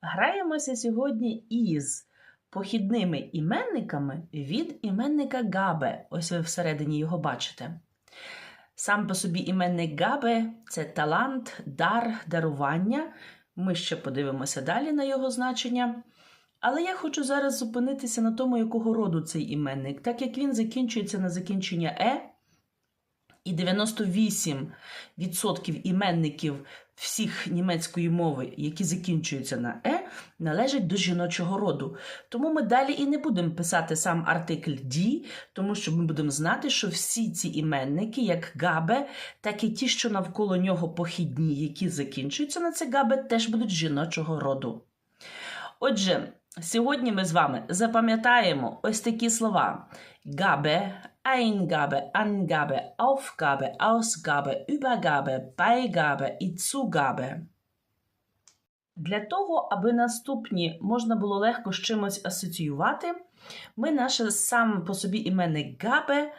Граємося сьогодні із похідними іменниками від іменника габе. Ось ви всередині його бачите. Сам по собі іменник габе це талант, дар, дарування. Ми ще подивимося далі на його значення. Але я хочу зараз зупинитися на тому, якого роду цей іменник, так як він закінчується на закінчення е, і 98% іменників всіх німецької мови, які закінчуються на е, належать до жіночого роду. Тому ми далі і не будемо писати сам артикль «ді», тому що ми будемо знати, що всі ці іменники, як габе, так і ті, що навколо нього похідні, які закінчуються на це габе, теж будуть жіночого роду. Отже, сьогодні ми з вами запам'ятаємо ось такі слова: Gabe, Eingabe, Angabe, Aufgabe, Ausgabe, Übergabe, Beigabe і Zugabe. Для того, аби наступні можна було легко з чимось асоціювати, ми наше сам по собі іменник габе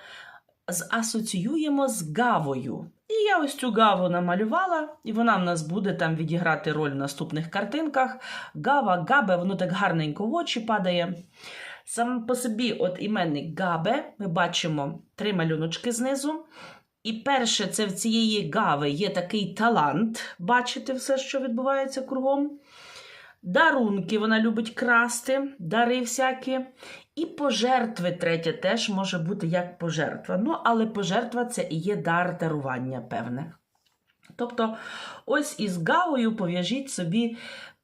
асоціюємо з гавою. І я ось цю гаву намалювала, і вона в нас буде там відіграти роль в наступних картинках. Гава, габе, воно так гарненько в очі падає. Сам по собі, от іменник габе, ми бачимо три малюночки знизу. І перше, це в цієї гави є такий талант, бачити все, що відбувається кругом. Дарунки вона любить красти, дари всякі. І пожертви третє теж може бути як пожертва. Ну, але пожертва це і є дар дарування, певне. Тобто, ось із гавою пов'яжіть собі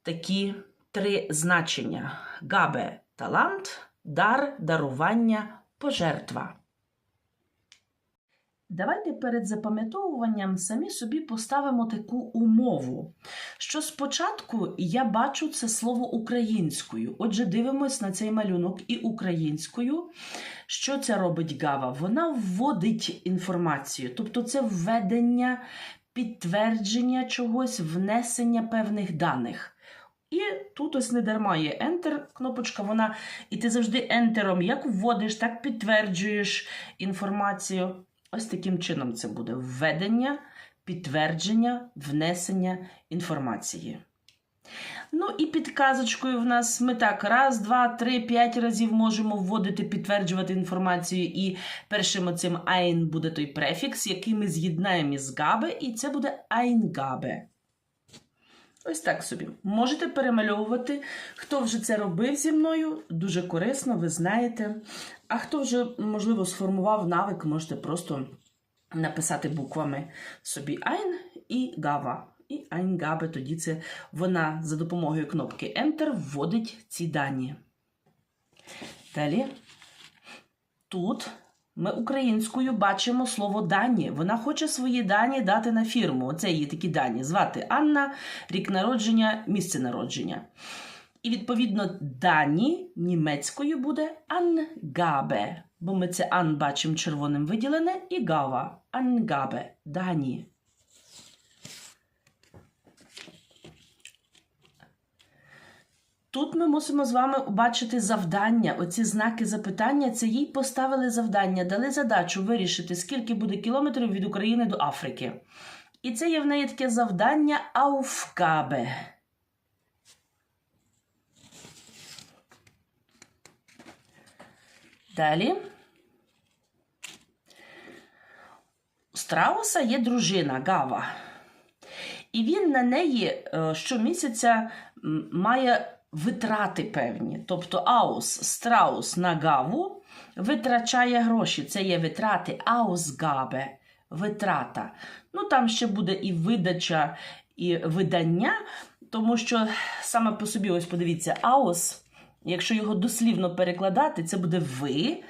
такі три значення: габе талант, дар, дарування, пожертва. Давайте перед запам'ятовуванням самі собі поставимо таку умову, що спочатку я бачу це слово українською. Отже, дивимось на цей малюнок і українською. Що це робить Гава? Вона вводить інформацію, тобто це введення, підтвердження чогось, внесення певних даних. І тут ось не дарма є Enter кнопочка, вона, і ти завжди ентером як вводиш, так підтверджуєш інформацію. Ось таким чином це буде введення, підтвердження, внесення інформації. Ну і підказочкою в нас ми так раз, два, три, п'ять разів можемо вводити, підтверджувати інформацію. І першим оцим ein буде той префікс, який ми з'єднаємо із габе, і це буде eingabe. Ось так собі. Можете перемальовувати. Хто вже це робив зі мною, дуже корисно, ви знаєте. А хто вже, можливо, сформував навик, можете просто написати буквами собі Ein і Гава. І Eingabe, тоді це вона за допомогою кнопки Enter вводить ці дані. Далі. Тут ми українською бачимо слово дані. Вона хоче свої дані дати на фірму. Оце її такі дані. Звати Анна, рік народження, місце народження. І, відповідно, дані німецькою буде Ангабе. Бо ми це Ан бачимо червоним виділене, і Гава. Ангабе. Дані. Тут ми мусимо з вами бачити завдання. Оці знаки запитання це їй поставили завдання, дали задачу вирішити, скільки буде кілометрів від України до Африки. І це є в неї таке завдання Aufgabe. Далі. Страуса є дружина Гава. І він на неї е, щомісяця має витрати певні. Тобто аус, страус на гаву витрачає гроші. Це є витрати аус габе витрата. Ну там ще буде і видача, і видання, тому що саме по собі, ось подивіться, аус. Якщо його дослівно перекладати, це буде ви,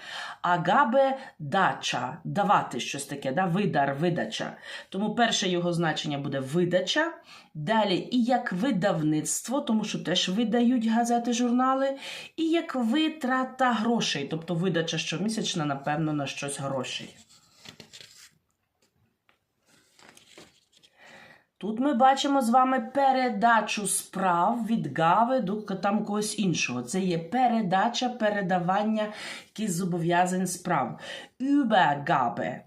а габе дача, давати щось таке, да? видар, видача. Тому перше його значення буде видача. Далі і як видавництво, тому що теж видають газети, журнали, і як витрата грошей, тобто видача щомісячна, напевно, на щось грошей. Тут ми бачимо з вами передачу справ від Гави до там когось іншого. Це є передача, передавання якихось зобов'язань справ. Übergabe.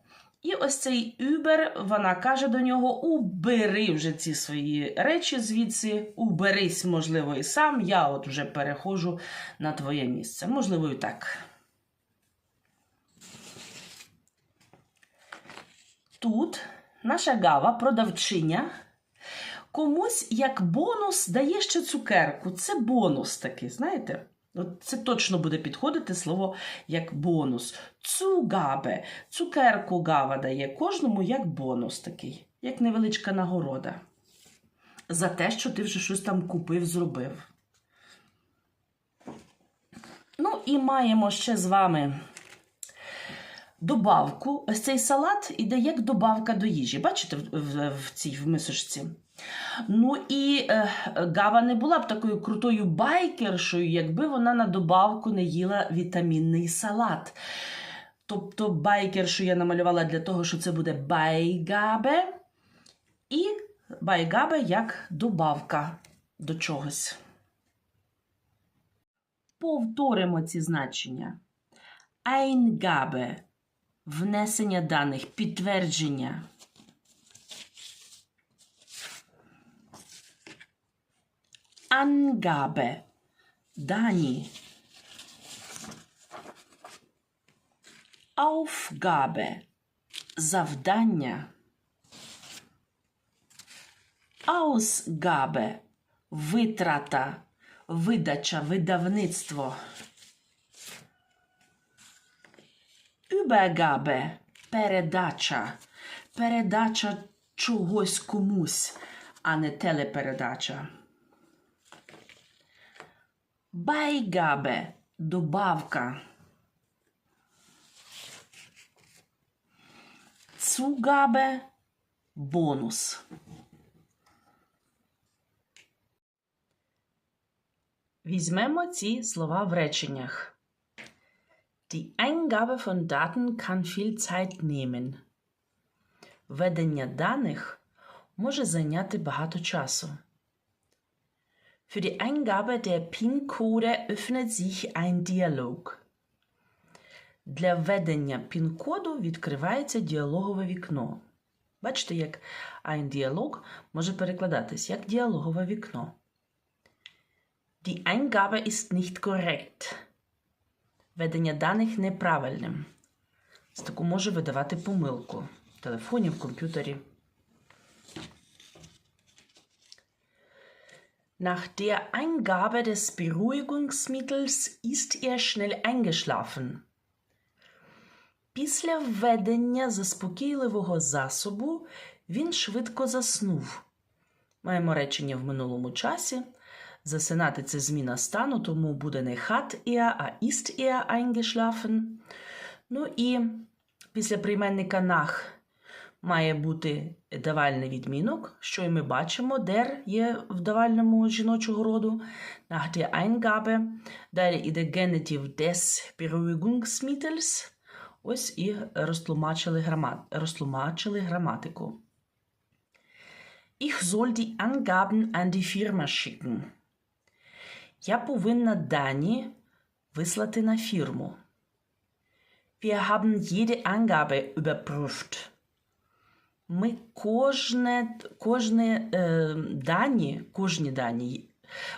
І ось цей Убер, вона каже до нього: убери вже ці свої речі звідси, уберись, можливо, і сам. Я от вже переходжу на твоє місце. Можливо, і так. Тут наша гава, продавчиня, комусь як бонус дає ще цукерку. Це бонус такий, знаєте? От це точно буде підходити слово як бонус. Цугабе. Цукерку гава дає кожному як бонус такий, як невеличка нагорода. За те, що ти вже щось там купив, зробив. Ну, і маємо ще з вами добавку. Ось цей салат іде як добавка до їжі. Бачите, в, в, цій в мисочці. Ну і е, Гава не була б такою крутою байкершою, якби вона на добавку не їла вітамінний салат. Тобто байкершу я намалювала для того, що це буде байгабе. І байгабе як добавка до чогось. Повторимо ці значення. Eingabe – внесення даних, підтвердження. Angabe – дані. Aufgabe – завдання. Ausgabe – витрата, видача, видавництво. Übergabe – передача, передача чогось комусь, а не телепередача. Beigabe – добавка. Zugabe – бонус. Візьмемо ці слова в реченнях. Die Eingabe von Daten kann viel Zeit nehmen. Ведення даних може зайняти багато часу. Für die Eingabe der PIN-Code öffnet sich ein Dialog. Для введення пін-коду відкривається діалогове вікно. Бачите, як ein Dialog може перекладатись як діалогове вікно. Die Eingabe ist nicht korrekt. Ведення даних неправильним. Таку може видавати помилку в телефоні, в комп'ютері. Nach der Eingabe des Beruhigungsmittels ist er schnell eingeschlafen. Після введення заспокійливого засобу він швидко заснув. Маємо речення в минулому часі. Засинати це зміна стану, тому буде не hat er, а ist er eingeschlafen. Ну і після прийменника nach має бути давальний відмінок, що і ми бачимо, der є в давальному жіночого роду. Nach der Eingabe. Далі іде Genitiv des Beruhigungsmittels. Ось і розтлумачили, грама... розтлумачили граматику. Ich soll die Angaben an die Firma schicken. Я повинна дані вислати на фірму. Wir haben jede Angabe überprüft. Ми кожне, кожне е, дані, кожні дані.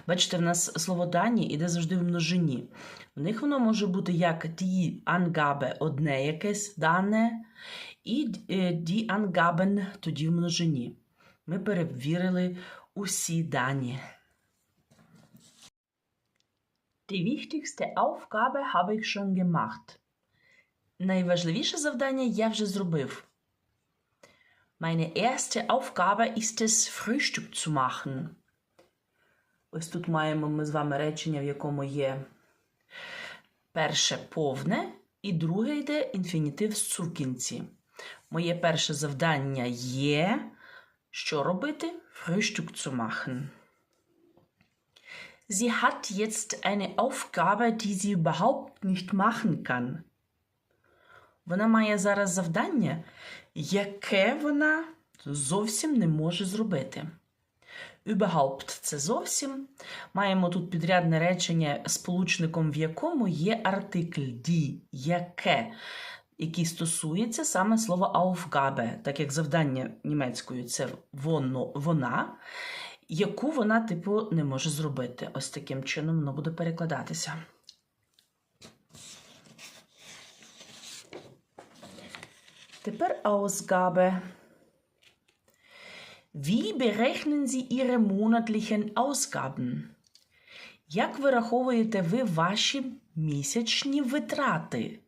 Бачите, в нас слово дані іде завжди в множині. В них воно може бути як die Angabe одне якесь дане, і е, die Angaben тоді в множині. Ми перевірили усі дані. Die wichtigste Aufgabe habe ich schon gemacht. Найважливіше завдання я вже зробив. Meine erste Aufgabe ist es, Frühstück zu machen. Ось тут маємо ми з вами речення, в якому є перше повне, і друге йде інфінітив з цукінці. Моє перше завдання є, що робити? Frühstück zu machen. Sie hat jetzt eine Aufgabe, die sie überhaupt nicht machen kann. Вона має зараз завдання, яке вона зовсім не може зробити. Überhaupt – це зовсім. Маємо тут підрядне речення, сполучником в якому є артикль die, яке. який стосується саме слова Aufgabe, так як завдання німецькою це воно, вона, яку вона, типу, не може зробити. Ось таким чином воно буде перекладатися. Тепер Ausgabe. Wie berechnen Sie Ihre monatlichen Ausgaben? Як вираховуєте ви ваші місячні витрати?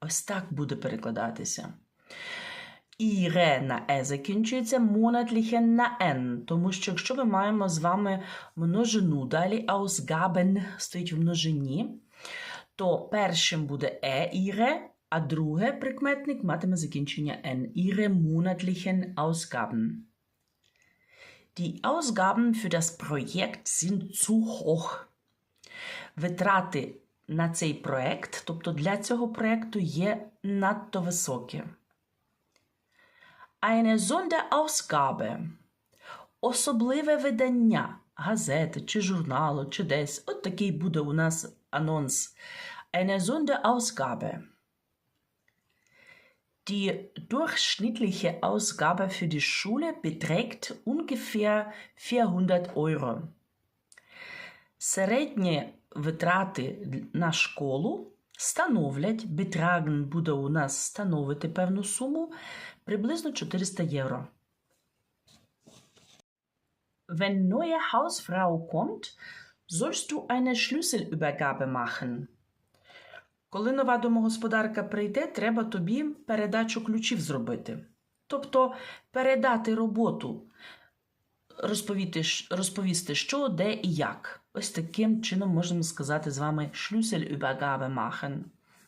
Ось так буде перекладатися. Іре на е закінчується, монатliche на н. Тому що якщо ми маємо з вами множину, далі Ausgaben стоїть в множині, то першим буде е іре, а друге прикметник матиме закінчення н. Ihre monatlichen Ausgaben. Die Ausgaben für das Projekt sind zu hoch. Витрати на цей проект, тобто для цього проекту, є надто високі. Eine Sonderausgabe – особливе видання газети чи журналу, чи десь. От такий буде у нас анонс. Eine Sonderausgabe. Die durchschnittliche Ausgabe für die Schule beträgt ungefähr 400 Euro. Середні витрати на школу становлять, betragen буде у нас становити певну суму, приблизно 400 євро. Wenn neue Hausfrau kommt, sollst du eine Schlüsselübergabe machen. Коли нова домогосподарка прийде, треба тобі передачу ключів зробити. Тобто передати роботу, розповісти, що, де і як. Ось таким чином можемо сказати з вами Schlüsselübergabe machen.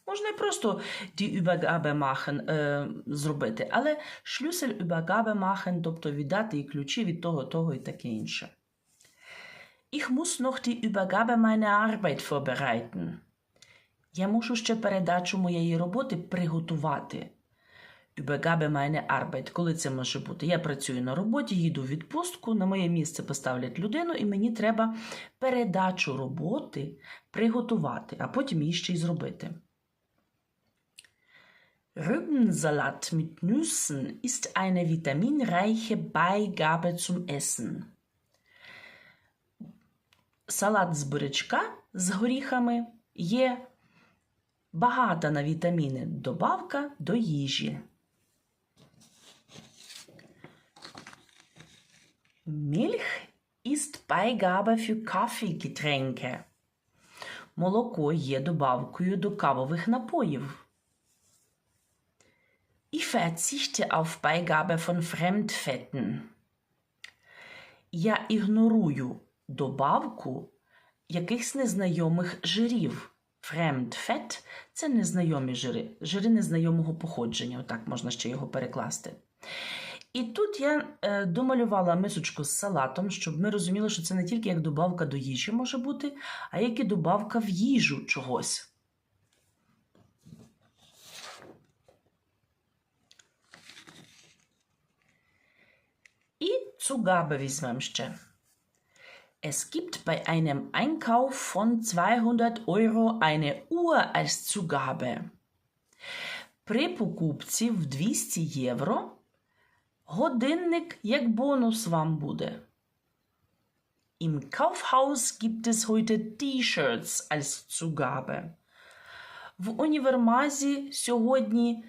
Можна просто die Übergabe machen е, зробити, але Schlüsselübergabe machen, тобто віддати і ключі від того, того і таке інше. Ich muss noch die Übergabe meiner Arbeit vorbereiten. Я мушу ще передачу моєї роботи приготувати. Übergabe meine Arbeit. Коли це може бути? Я працюю на роботі, їду в відпустку, на моє місце поставлять людину, і мені треба передачу роботи приготувати, а потім її ще й зробити. Rübensalat mit Nüssen ist eine vitaminreiche Beigabe zum Essen. Салат з бурячка з горіхами є багата на вітаміни добавка до їжі. Milch ist Beigabe für Kaffeegetränke. Молоко є добавкою до кавових напоїв. Ich verzichte auf Beigabe von Fremdfetten. Я ігнорую добавку якихось незнайомих жирів. Fremdfett – це незнайомі жири, жири незнайомого походження, отак можна ще його перекласти. І тут я е, домалювала мисочку з салатом, щоб ми розуміли, що це не тільки як добавка до їжі може бути, а як і добавка в їжу чогось. І цугабе візьмемо ще. Es gibt bei einem Einkauf von 200 Euro eine Uhr als Zugabe. При покупці в 200 євро годинник як бонус вам буде. Im Kaufhaus gibt es heute T-Shirts als Zugabe. В універмазі сьогодні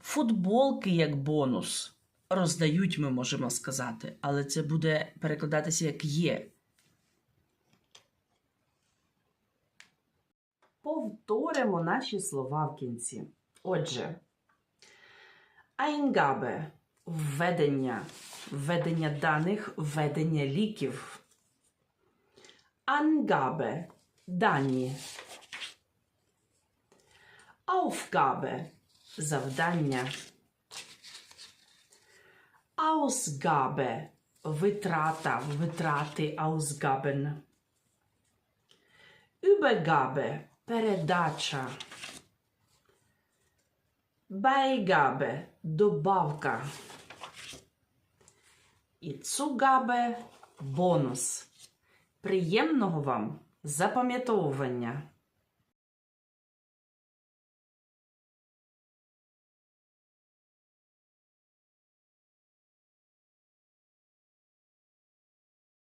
футболки як бонус. Роздають, ми можемо сказати, але це буде перекладатися як є. Повторимо наші слова в кінці. Отже, Eingabe – введення, введення даних, введення ліків. Angabe – дані. Aufgabe – завдання. Ausgabe – витрата, витрати, Ausgaben. Übergabe – передача. Beigabe – добавка. І цугабе – бонус. Приємного вам запам'ятовування!